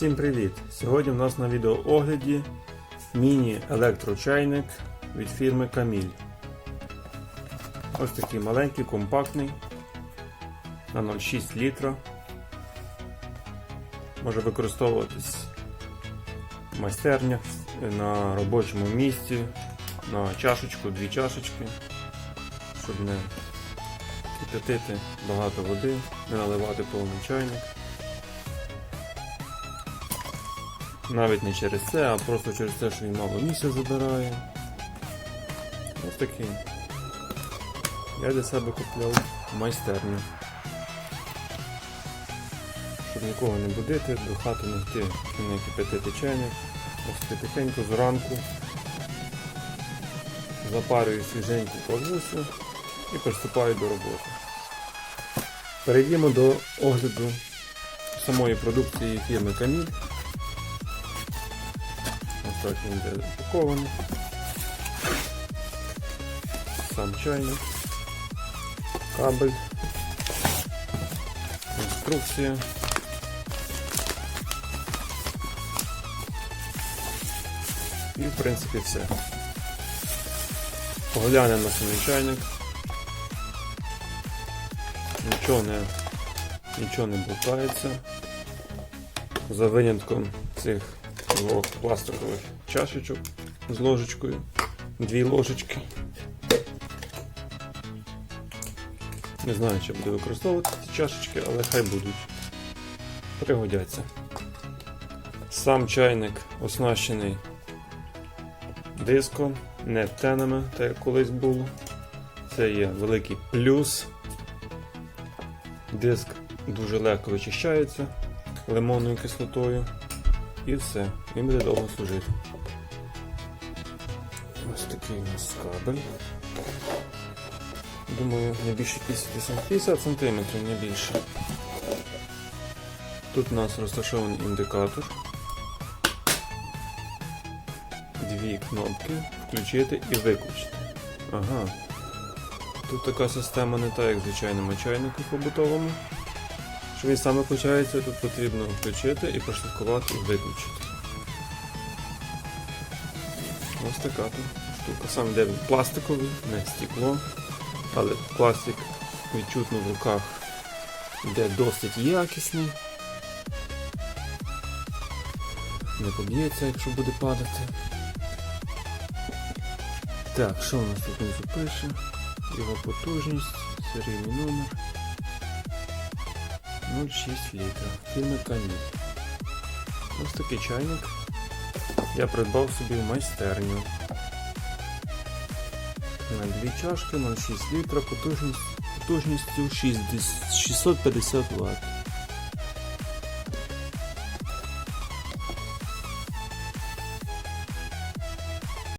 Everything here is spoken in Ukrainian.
Всім привіт! Сьогодні в нас на відеоогляді міні-електрочайник від фірми Каміль. Ось такий маленький, компактний на 0,6 літра. Може використовуватись в майстернях, на робочому місці, на чашечку, дві чашечки, щоб не кипятити багато води, не наливати повний чайник. Навіть не через це, а просто через те, що він мало місця забирає. Ось такий. Я для себе купляв майстерню. Щоб нікого не будити, до хати не йти не кипятити чайник. Ось потихеньку зранку запарюю свіженьку кавусю і приступаю до роботи. Перейдімо до огляду самої продукції фірми Каміль. Так він йде упакований. Сам чайник, кабель, інструкція. І в принципі все. Поглянемо на самий чайник. Нічого не, нічого не болтається. За винятком цих двох пластикових чашечок з ложечкою. Дві ложечки. Не знаю, чи буду використовувати ці чашечки, але хай будуть. Пригодяться. Сам чайник оснащений диском, не тенами, так як колись було. Це є великий плюс. Диск дуже легко вичищається лимонною кислотою. І все, він буде довго служити. Ось такий у нас кабель. Думаю, не більше 50 50 см, не більше. Тут у нас розташований індикатор. Дві кнопки включити і виключити. Ага. Тут така система не та, як в звичайному чайнику побутовому. Що він сам виключається, тут потрібно включити і прошліфкувати і виключити. Ось така тут штука. Сам де він пластиковий, не стекло, але пластик відчутно в руках йде досить якісний. Не поб'ється, якщо буде падати. Так, що у нас тут внизу пише? Його потужність, серійний номер. 0,6 літра. Фірми Каміль. Ось такий чайник. Я придбав собі в майстерню. На дві чашки 0,6 літра, потужність, потужністю 60 650 Вт.